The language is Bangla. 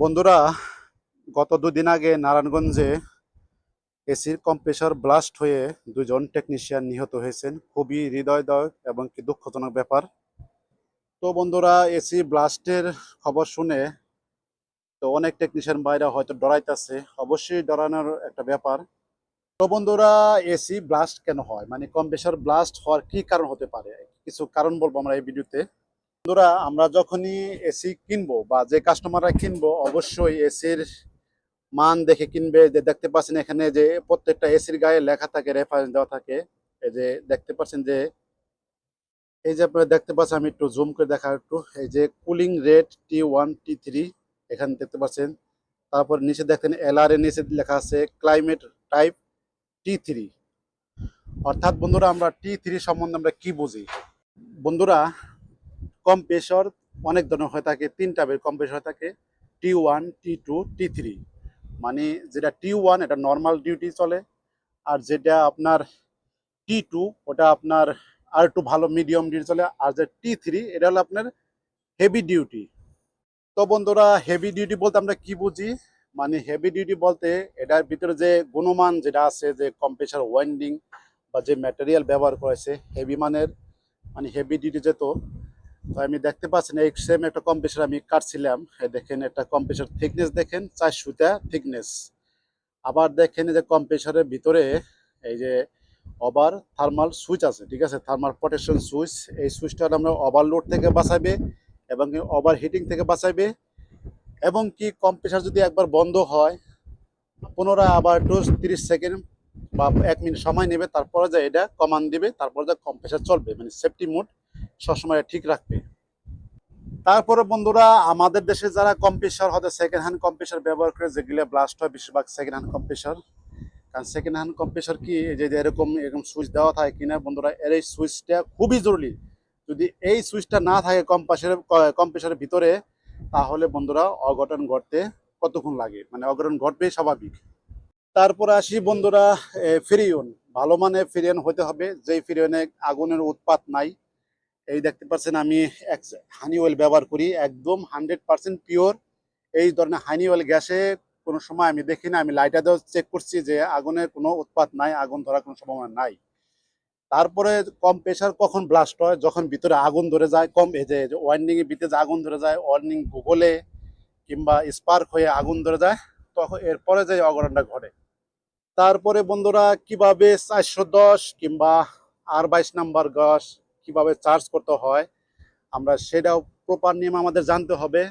বন্ধুরা, গত দুদিন আগে নারায়ণগঞ্জে এসির কম্প্রেসার ব্লাস্ট হয়ে দুজন টেকনিশিয়ান নিহত হয়েছেন। খুবই হৃদয়দায়ক এবং কি দুঃখজনক ব্যাপার। তো বন্ধুরা, এসি ব্লাস্টের খবর শুনে তো অনেক টেকনিশিয়ান বাইরে হয়তো ডরাইতেছে, অবশ্যই ডরানোর একটা ব্যাপার। তো বন্ধুরা, এসি ব্লাস্ট কেন হয়? মানে কম্প্রেসার ব্লাস্ট হওয়ার কি কারণ হতে পারে? কিছু কারণ বলব আমরা এই ভিডিওতে বন্ধুরা, আমরা যখনই এসি কিনবো বা যে কাস্টমাররা কিনবো, অবশ্যই এসির মান দেখে কিনবে। যে দেখতে পাচ্ছেন এখানে যে প্রত্যেকটা এসির গায়ে লেখা থাকে রেফারেন্স দেওয়া থাকে। এই যে দেখতে পাচ্ছেন যে, এই যে আপনারা দেখতে পাচ্ছেন, আমি একটু জুম করে দেখা একটু। এই যে cooling rate T one T three এখানে দেখতে পাচ্ছেন। তারপর নিচে দেখেন এলআর এর নিচে লেখা আছে ক্লাইমেট টাইপ টি থ্রি অর্থাৎ বন্ধুরা, আমরা টি থ্রি সম্বন্ধে আমরা কি বুঝি? বন্ধুরা কম্প্রেসর অনেক ধরনের হয়ে থাকে তিন টাইপের কম্প্রেসর হয়ে থাকে T one T two T three মানে যেটা টি ওয়ান এটা নর্মাল ডিউটি চলে, আর যেটা আপনার টি টু ওটা আপনার আর একটু ভালো মিডিয়াম ডিউটি চলে, আর যে টি থ্রি এটা হলো আপনার হেভি ডিউটি তো বন্ধুরা হেভি ডিউটি বলতে আমরা কি বুঝি? মানে হেভি ডিউটি বলতে এটার ভিতরে যে গুণমান যেটা আছে, যে কম্প্রেসার ওয়াইন্ডিং বা যে ম্যাটেরিয়াল ব্যবহার করেছে হেভি মানের মানে হেভি ডিউটি যেত তো আমি দেখতে পাচ্ছেন এই সেম একটা কম্প্রেসার আমি কাটছিলাম। দেখেন, একটা কম্প্রেসার থিকনেস দেখেন, চারশোটা থিকনেস আবার দেখেন যে কম্প্রেসারের ভিতরে এই যে ওভার থার্মাল সুইচ আছে, ঠিক আছে? থার্মাল প্রোটেকশন সুইচ এই সুইচটা আমরা ওভারলোড থেকে বাঁচাবে এবং ওভার হিটিং থেকে বাঁচাবে এবং কি কম্প্রেসার যদি একবার বন্ধ হয়, পুনরায় আবার একটু তিরিশ সেকেন্ড বা এক মিনিট সময় নেবে, তারপরে যে এটা কমান দিবে, তারপরে যে কম্প্রেসার চলবে মানে সেফটি মোড সবসময় ঠিক রাখবে। তারপরে বন্ধুরা, আমাদের দেশে যারা কম্প্রেসার হয়তো সেকেন্ড হ্যান্ড কম্প্রেসার ব্যবহার করে, যেগুলো ব্লাস্ট হয় বেশিরভাগ সেকেন্ড হ্যান্ড কম্প্রেসার কারণ সেকেন্ড হ্যান্ড কম্প্রেসার কি যে এরকম এরকম সুইচ দেওয়া থাকে কিনা, বন্ধুরা, এর এই সুইচটা খুবই জরুরি। যদি এই সুইচটা না থাকে কম্পাসের কম্প্রেসারের ভিতরে, তাহলে বন্ধুরা, অঘটন ঘটতে কতক্ষণ লাগে? মানে অঘটন ঘটবে স্বাভাবিক। তারপরে আসি বন্ধুরা ফ্রিয়ন। ভালো মানে ফ্রিয়ন হতে হবে। যেই ফ্রিয়নে আগুনের উৎপাত নাই এই দেখতে পাচ্ছেন আমি এক হানি অয়েল ব্যবহার করি, একদম হান্ড্রেড পার্সেন্ট পিওর এই ধরনের হানি অয়েল গ্যাসে কোনো সময় আমি দেখি না, আমি লাইটারও চেক করছি যে আগুনের কোনো উৎপাত নাই, আগুন ধরার কোনো সম্ভাবনা নাই। তারপরে কম প্রেশার কখন ব্লাস্ট হয়? যখন ভিতরে আগুন ধরে যায়, কম এই যে ওয়ার্নিং এর ভিতরে যে আগুন ধরে যায় ওয়ার্নিং গুগলে কিংবা স্পার্ক হয়ে আগুন ধরে যায়, তখন এরপরে যে অঘটনটা ঘটে। তারপরে বন্ধুরা, কীভাবে চারশো দশ কিংবা আর বাইশ নাম্বার গাছ কীভাবে চার্জ করতে হয় আমরা সেটাও প্রপার নিয়ম আমাদের জানতে হবে।